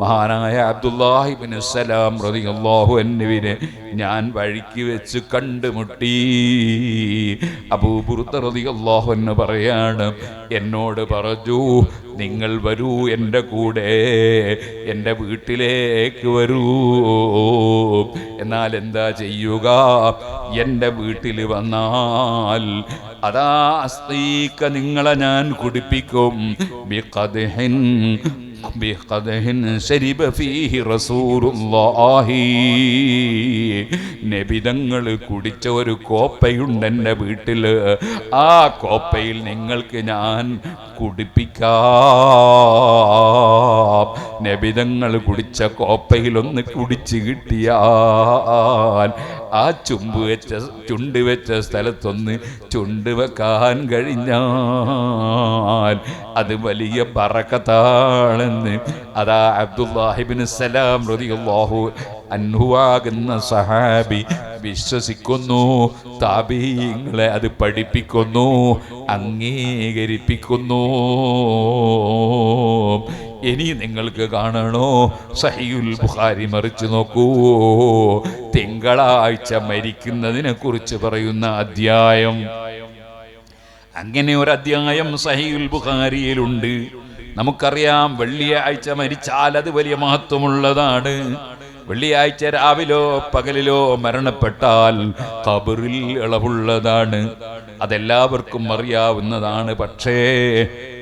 മഹാനായ അബ്ദുല്ലാഹിബിൻ സലാം റളിയല്ലാഹു അൻഹുവിനെ ഞാൻ വഴിക്ക് വെച്ച് കണ്ടുമുട്ടി. അബൂബുറുത്ത റതി അള്ളാഹു എന്ന് പറയാണ് എന്നോട് പറഞ്ഞു നിങ്ങൾ വരൂ എന്റെ കൂടെ എന്റെ വീട്ടിലേക്ക് വരൂ. എന്നാൽ എന്താ ചെയ്യുക? എന്റെ വീട്ടിൽ വന്നാൽ അതാ അസ്തീക്ക നിങ്ങളെ ഞാൻ കുടിപ്പിക്കും. ബിഖദ്ഹിൻ നബിതങ്ങൾ കുടിച്ച ഒരു കോപ്പയുണ്ട് എന്റെ വീട്ടിൽ. ആ കോപ്പയിൽ നിങ്ങൾക്ക് ഞാൻ കുടിപ്പിക്കാം. നബിതങ്ങൾ കുടിച്ച കോപ്പയിലൊന്ന് കുടിച്ച് കിട്ടിയാൽ ആ ചുമ്പ് വെച്ച ചുണ്ട് വെച്ച സ്ഥലത്തൊന്ന് ചുണ്ട് വെക്കാൻ കഴിഞ്ഞാൽ അത് വലിയ പറക്കത്താണെന്ന്. അതാ അബ്ദുല്ലാഹിബിൻ സലാം റളിയല്ലാഹു അൻഹുവാകുന്ന സഹാബി വിശ്വസിക്കുന്നു താപീങ്ങളെ അത് പഠിപ്പിക്കുന്നു അംഗീകരിപ്പിക്കുന്നു. ഇനി നിങ്ങൾക്ക് കാണണോ? സഹിയുൽ ബുഖാരി മറിച്ച് നോക്കൂ. തിങ്കളാഴ്ച മരിക്കുന്നതിനെ കുറിച്ച് പറയുന്ന അധ്യായം. അങ്ങനെ ഒരു അധ്യായം സഹിയുൽ ബുഖാരിയിലുണ്ട്. നമുക്കറിയാം വെള്ളിയാഴ്ച മരിച്ചാൽ അത് വലിയ മഹത്വമുള്ളതാണ്. വെള്ളിയാഴ്ച രാവിലോ പകലിലോ മരണപ്പെട്ടാൽ കബറിൽ ഇളവുള്ളതാണ്. അതെല്ലാവർക്കും അറിയാവുന്നതാണ്. പക്ഷേ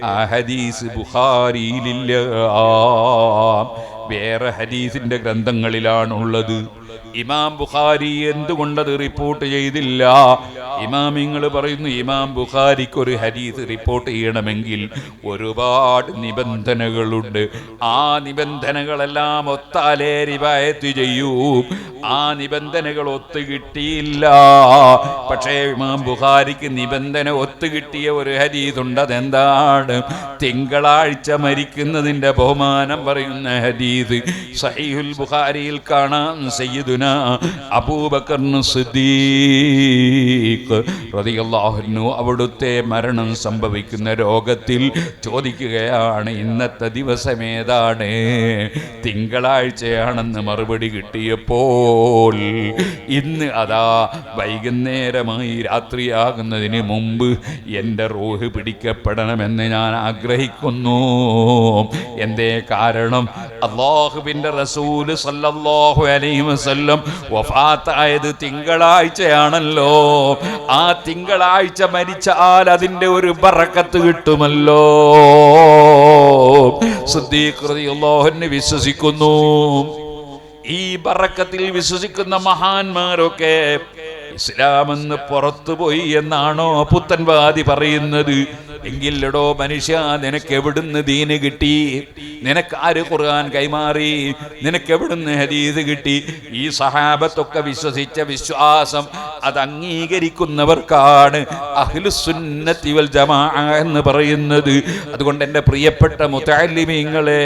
ആ ഹദീസ് ബുഹാരിയിലില്ല വേറെ ഹദീസിന്റെ ഗ്രന്ഥങ്ങളിലാണുള്ളത്. ഇമാം ബുഖാരി എന്തുകൊണ്ടത് റിപ്പോർട്ട് ചെയ്തില്ല? ഇമാമിങ്ങൾ പറയുന്നു ഇമാം ബുഖാരിക്ക് ഒരു ഹദീസ് റിപ്പോർട്ട് ചെയ്യണമെങ്കിൽ ഒരുപാട് നിബന്ധനകളുണ്ട്. ആ നിബന്ധനകളെല്ലാം ഒത്താലേ റിവായത്ത് ചെയ്യൂ. ആ നിബന്ധനകൾ ഒത്തു കിട്ടിയില്ല. പക്ഷേ ഇമാം ബുഖാരിക്ക് നിബന്ധന ഒത്തു കിട്ടിയ ഒരു ഹദീസ് ഉണ്ട് അതെന്താണ്? തിങ്കളാഴ്ച മരിക്കുന്നതിന്റെ ബഹുമാനം പറയുന്ന ഹദീസ്. സഹീഹുൽ ബുഖാരിയിൽ കാണാൻ സയ്യിദുന അബൂബക്കർ സിദ്ദീഖ് റളിയല്ലാഹു അവിടുത്തെ മരണം സംഭവിക്കുന്ന രോഗത്തിൽ ചോദിക്കുകയാണ് ഇന്നത്തെ ദിവസം ഏതാണ്? തിങ്കളാഴ്ചയാണെന്ന് മറുപടി കിട്ടിയപ്പോൾ ഇന്ന് അതാ വൈകുന്നേരമായി രാത്രിയാകുന്നതിന് മുമ്പ് എന്റെ റൂഹ് പിടിക്കപ്പെടണമെന്ന് ഞാൻ ആഗ്രഹിക്കുന്നു. എന്തേ കാരണം? അള്ളാഹുവിന്റെ റസൂൽ സല്ലല്ലാഹു അലൈഹി വസല്ലം വഫാത്തായത് തിങ്കളാഴ്ചയാണല്ലോ. ആ തിങ്കളാഴ്ച മരിച്ചാൽ അതിന്റെ ഒരു പറക്കത്ത് കിട്ടുമല്ലോ. റളിയല്ലാഹു വിശ്വസിക്കുന്നു. ഈ പറക്കത്തിൽ വിശ്വസിക്കുന്ന മഹാന്മാരൊക്കെ ഇസ്ലാമെന്ന് പുറത്തുപോയി എന്നാണോ പുത്തൻവാദി പറയുന്നത്? എങ്കിലടോ മനുഷ്യ നിനക്ക് എവിടുന്ന് ദീന് കിട്ടി? നിനക്ക് ആര് ഖുർആൻ കൈമാറി? നിനക്ക് എവിടുന്ന് ഹദീസ് കിട്ടി? ഈ സഹാബത്തൊക്കെ വിശ്വസിച്ച വിശ്വാസം അത് അംഗീകരിക്കുന്നവർക്കാണ് അഹ്ലുസുന്നത്തി വൽ ജമാ എന്ന് പറയുന്നത്. അതുകൊണ്ട് എന്റെ പ്രിയപ്പെട്ട മുത്താലിമീങ്ങളെ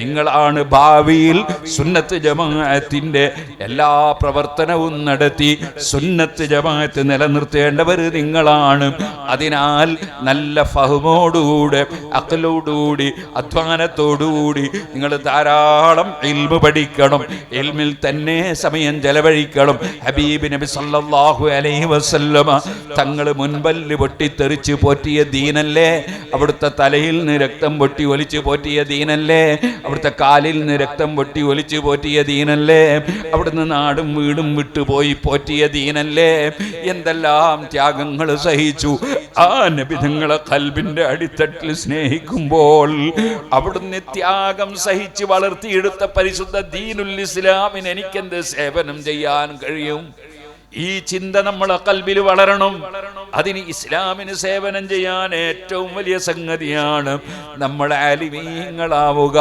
നിങ്ങളാണ് ഭാവിയിൽ സുന്നത്ത് ജമാഅത്തിന്റെ എല്ലാ പ്രവർത്തനവും നടത്തി സുന്നത്ത് ജമാഅത്ത് നിലനിർത്തേണ്ടവർ നിങ്ങളാണ്. അതിനാൽ നല്ല ഫഹമോടുകൂടെ അക്കലോടുകൂടി അധ്വാനത്തോടുകൂടി നിങ്ങൾ ധാരാളം ഇൽമ് പഠിക്കണം. ഇൽമിൽ തന്നെ സമയം ചെലവഴിക്കണം. ഹബീബ് നബി സല്ലല്ലാഹു അലൈഹി വസല്ലമ തങ്ങൾ മുൻപല്ല് പൊട്ടിത്തെറിച്ച് പോറ്റിയ ദീനല്ലേ? അവിടുത്തെ തലയിൽ നിന്ന് രക്തം പൊട്ടി ഒലിച്ച് പോറ്റിയ ദീനല്ലേ? അവിടുത്തെ കാലിൽ നിന്ന് രക്തം പൊട്ടി ഒലിച്ച് പോറ്റിയ ദീനല്ലേ? അവിടുന്ന് നാടും വീടും വിട്ടുപോയി പോറ്റിയ ദീനല്ലേ? എന്തെല്ലാം ത്യാഗങ്ങൾ സഹിച്ചു. ആ നബി തങ്ങളെ കൽബിന്റെ അടിത്തട്ടിൽ സ്നേഹിക്കുമ്പോൾ അവിടുന്ന് ത്യാഗം സഹിച്ച് വളർത്തിയെടുത്ത പരിശുദ്ധ ദീനുൽ ഇസ്ലാമിന് എനിക്കെന്ത് സേവനം ചെയ്യാൻ കഴിയും? ഈ ചിന്ത നമ്മളെ കൽബിൽ വളരണം. അതിന് ഇസ്ലാമിന് സേവനം ചെയ്യാൻ ഏറ്റവും വലിയ സംഗതിയാണ് നമ്മൾ ആലിമീങ്ങളാവുക.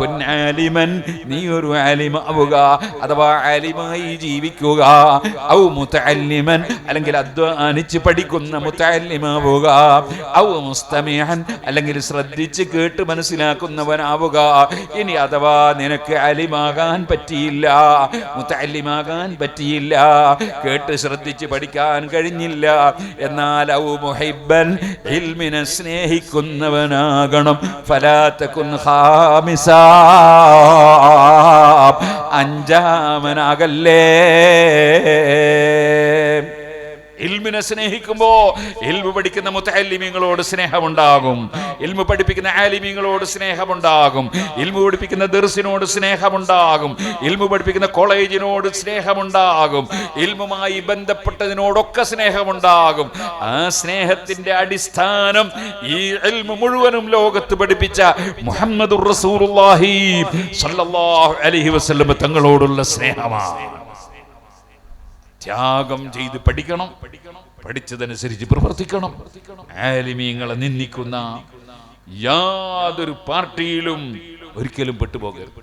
കുന്നാലിമൻ നീ ഒരു ആലിമാവുക. അഥവാ ആലിമായി ജീവിക്കുക. ഔ മുത്തല്ലിമൻ അല്ലെങ്കിൽ അധ്വാനിച്ച് പഠിക്കുന്ന മുത്തല്ലിമാവുക ഔ മുസ്തമിഹൻ അല്ലെങ്കിൽ ശ്രദ്ധിച്ച് കേട്ട് മനസ്സിലാക്കുന്നവനാവുക. ഇനി അഥവാ നിനക്ക് അലിമാകാൻ പറ്റിയില്ല മുത്തല്ലിമാകാൻ പറ്റിയില്ല കേട്ട് ശ്രദ്ധിച്ച് പഠിക്കാൻ കഴിഞ്ഞില്ല എന്നാൽ ഔ മുഹൈബൻ ഇൽമിനെ സ്നേഹിക്കുന്നവനാകണം. ഫലാത്തക്കുൻ ഹാമിസ അഞ്ചാമനാകല്ലേ? ഇൽമിനെ സ്നേഹിക്കുമ്പോ ഇൽമു പഠിക്കുന്ന മുത്തലിമീങ്ങളോട് സ്നേഹമുണ്ടാകും. ഇൽമു പഠിപ്പിക്കുന്ന ആലിമീങ്ങളോട് സ്നേഹമുണ്ടാകും. ഇൽമു പഠിപ്പിക്കുന്ന ദർസിനോട് സ്നേഹമുണ്ടാകും. ഇൽമു പഠിപ്പിക്കുന്ന കോളേജിനോട് സ്നേഹമുണ്ടാകും. ഇൽമുമായി ബന്ധപ്പെട്ടതിനോടൊക്കെ സ്നേഹമുണ്ടാകും. ആ സ്നേഹത്തിന്റെ അടിസ്ഥാനം ഈ ഇൽമു മുഴുവനും ലോകത്ത് പഠിപ്പിച്ച മുഹമ്മദ് റസൂലുള്ളാഹി സ്വല്ലല്ലാഹു അലൈഹി വസല്ലം തങ്ങളോടുള്ള സ്നേഹമാണ്. ത്യാഗം ചെയ്ത് പഠിക്കണം. പഠിച്ചതനുസരിച്ച് പ്രവർത്തിക്കണം. ആലിമീങ്ങളെ നിന്ദിക്കുന്ന യാതൊരു പാർട്ടിയിലും ഒരിക്കലും പെട്ടുപോകരുത്.